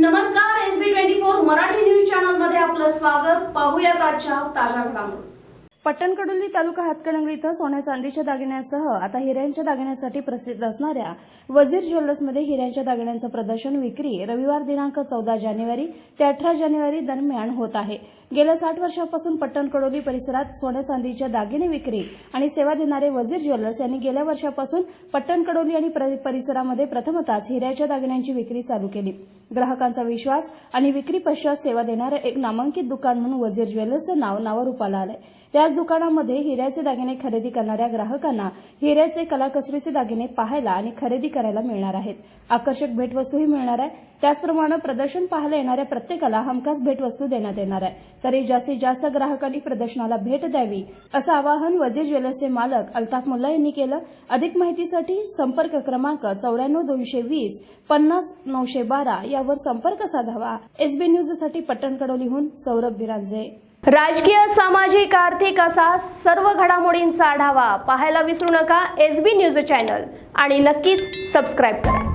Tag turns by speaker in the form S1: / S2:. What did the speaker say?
S1: नमस्कार S B twenty four Marathi news चॅनलमध्ये आपलं स्वागत. पाहूयात आजच्या ताज्या घडामोडी.
S2: पट्टणकडोली तालुका हातकणंगले इथं सोन्या चांदीच्या दागिन्यांसह आता हिऱ्यांच्या दागिन्यांसाठी प्रसिद्ध असणाऱ्या वजीर ज्वेलर्समध्ये हिऱ्यांच्या दागिन्यांचं प्रदर्शन विक्री रविवार दिनांक चौदा जानेवारी ते अठरा जानेवारी दरम्यान होत आहे. गेल्या साठ वर्षांपासून पट्टणकडोली परिसरात सोन्या चांदीच्या दागिने विक्री आणि सेवा देणारे वजीर ज्वेलर्स यांनी गेल्या वर्षापासून पट्टणकडोली आणि पर- परिसरामध्ये प्रथमतच हिऱ्याच्या दागिन्यांची विक्री चालू केली. ग्राहकांचा विश्वास आणि विक्री पश्चात सेवा देणारं एक नामांकित दुकान म्हणून वजीर ज्वेलर्सचं नाव नावारूपाला आलंय. त्याच दुकानामध्ये हिऱ्याचे दागिने खरेदी करणाऱ्या ग्राहकांना हिऱ्याचे कलाकसरीचे दागिने पाहायला आणि खरेदी करायला मिळणार आहेत. आकर्षक भेटवस्तूही मिळणार आहे. त्याचप्रमाणे प्रदर्शन पाहायला येणाऱ्या प्रत्येकाला हमखास भेटवस्तू देण्यात येणार आहे. तरी जास्तीत जास्त ग्राहकांनी प्रदर्शनाला भेट द्यावी असं आवाहन वजीर ज्वेलर्सचे मालक अल्ताफ मुल्ला यांनी केलं. अधिक माहितीसाठी संपर्क क्रमांक चौऱ्याण्णव दोनशे वीस पन्नास नऊशे बारा या यावर संपर्क साधावा. एसबी न्यूजसाठी पट्टणकडोलीहून सौरभ बिरांजे.
S1: राजकीय सामाजिक आर्थिक असा सर्व घडामोडींचा आढावा पाहायला विसरू नका एस बी न्यूज चॅनल. आणि नक्कीच सबस्क्राईब करा.